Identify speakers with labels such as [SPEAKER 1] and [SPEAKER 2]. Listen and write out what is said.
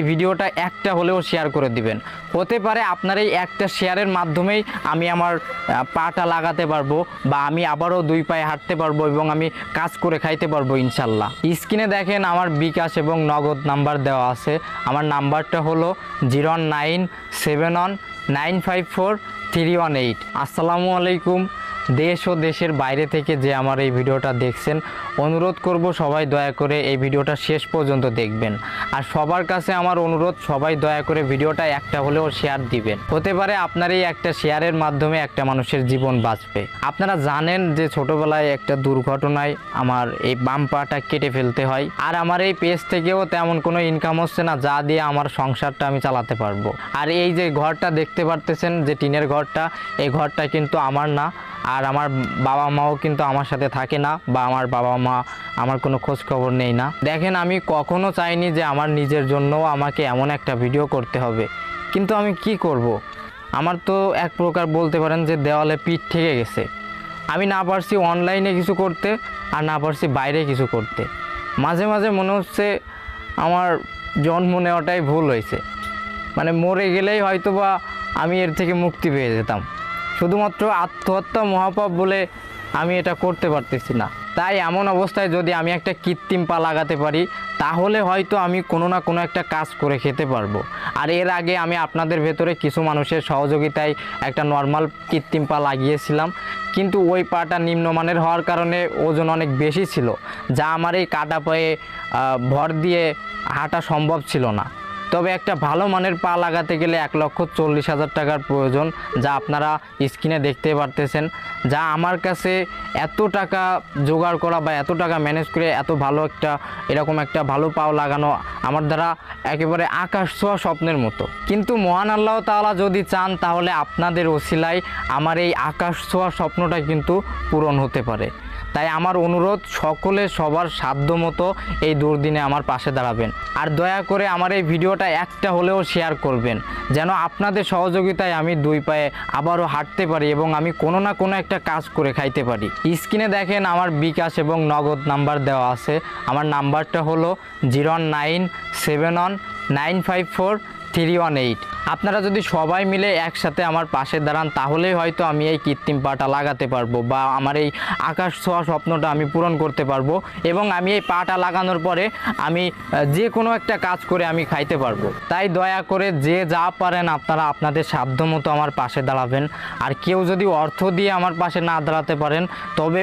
[SPEAKER 1] এই ভিডিওটা একটা হলেও শেয়ার করে দিবেন। হতে পারে আপনার এই একটা শেয়ারের মাধ্যমেই আমি আমার পাটা লাগাতে পারব বা আমি আবারও দুই পায়ে হাঁটতে পারব এবং আমি কাজ করে খাইতে পারব ইনশাল্লাহ। স্ক্রিনে দেখেন আমার বিকাশ এবং নগদ নাম্বার দেওয়া আছে। আমার নাম্বারটা হলো zero nine seven one nine five four three one eight. আসসালামু আলাইকুম। দেশ ও দেশের বাইরে থেকে যে আমার এই ভিডিওটা দেখছেন, অনুরোধ করব সবাই দয়া করে এই ভিডিওটা শেষ পর্যন্ত দেখবেন। আর সবার কাছে আমার অনুরোধ, সবাই দয়া করে ভিডিওটা একটা হলেও শেয়ার দিবেন। হতে পারে আপনার এই একটা শেয়ারের মাধ্যমে একটা মানুষের জীবন বাঁচবে। আপনারা জানেন যে ছোটবেলায় একটা দুর্ঘটনায় আমার এই বাম পাটা কেটে ফেলতে হয়। আর আমার এই পেজ থেকেও তেমন কোনো ইনকাম হচ্ছে না, যা দিয়ে আমার সংসারটা আমি চালাতে পারব। আর এই যে ঘরটা দেখতে পারতেছেন, যে টিনের ঘরটা, এই ঘরটা কিন্তু আমার না। আর আমার বাবা মাও কিন্তু আমার সাথে থাকে না বা আমার বাবা মা আমার কোনো খোঁজ খবর নেই না। দেখেন, আমি কখনো চাইনি যে আমার নিজের জন্যও আমাকে এমন একটা ভিডিও করতে হবে। কিন্তু আমি কি করব। আমার তো এক প্রকার বলতে পারেন যে দেওয়ালে পিঠ থেকে গেছে। আমি না পারছি অনলাইনে কিছু করতে আর না পারছি বাইরে কিছু করতে। মাঝে মাঝে মনে হচ্ছে আমার জন্ম নেওয়াটাই ভুল হয়েছে। মানে মরে গেলেই হয়তো বা আমি এর থেকে মুক্তি পেয়ে যেতাম। শুধুমাত্র আত্মহত্যা মহাপাপ বলে আমি এটা করতে পারতেছি না। তাই এমন অবস্থায় যদি আমি একটা কৃত্রিম পা লাগাতে পারি, তাহলে হয়তো আমি কোনো না কোনো একটা কাজ করে খেতে পারব। আর এর আগে আমি আপনাদের ভেতরে কিছু মানুষের সহযোগিতায় একটা নর্মাল কৃত্রিম পা লাগিয়েছিলাম। কিন্তু ওই পাটা নিম্নমানের হওয়ার কারণে ওজন অনেক বেশি ছিল, যা আমার এই কাটা পায়ে ভর দিয়ে হাঁটা সম্ভব ছিল না। তবে একটা ভালো মানের পা লাগাতে গেলে এক লক্ষ চল্লিশ হাজার টাকার প্রয়োজন, যা আপনারা স্ক্রিনে দেখতে পারতেছেন। যা আমার কাছে এত টাকা জোগাড় করা বা এত টাকা ম্যানেজ করে এত ভালো একটা, এরকম একটা ভালো পাও লাগানো আমার দ্বারা একেবারে আকাশ ছোঁয়া স্বপ্নের মতো। কিন্তু মহান আল্লাহ তালা যদি চান, তাহলে আপনাদের ওসিলায় আমার এই আকাশ ছোঁয়া স্বপ্নটা কিন্তু পূরণ হতে পারে। তাই আমার অনুরোধ সকলে সবার সাধ্য মতো এই দুর্দিনে আমার পাশে দাঁড়াবেন। আর দয়া করে আমার এই ভিডিওটা একটা হলেও শেয়ার করবেন, যেন আপনাদের সহযোগিতায় আমি দুই পায়ে আবারও হাঁটতে পারি এবং আমি কোনো না কোনো একটা কাজ করে খাইতে পারি। স্ক্রিনে দেখেন আমার বিকাশ এবং নগদ নাম্বার দেওয়া আছে। আমার নাম্বারটা হলো zero nine seven one nine five four three one eight আপনারা যদি সবাই মিলে একসাথে আমার পাশে দাঁড়ান, তাহলেই হয়তো আমি এই কৃত্রিম পাটা লাগাতে পারব বা আমার এই আকাশ ছোঁয়া স্বপ্নটা আমি পূরণ করতে পারব এবং আমি এই পাটা লাগানোর পরে আমি যে কোনো একটা কাজ করে আমি খাইতে পারব। তাই দয়া করে যে যা পারেন আপনারা আপনাদের সাধ্য মতো আমার পাশে দাঁড়াবেন। আর কেউ যদি অর্থ দিয়ে আমার পাশে না দাঁড়াতে পারেন, তবে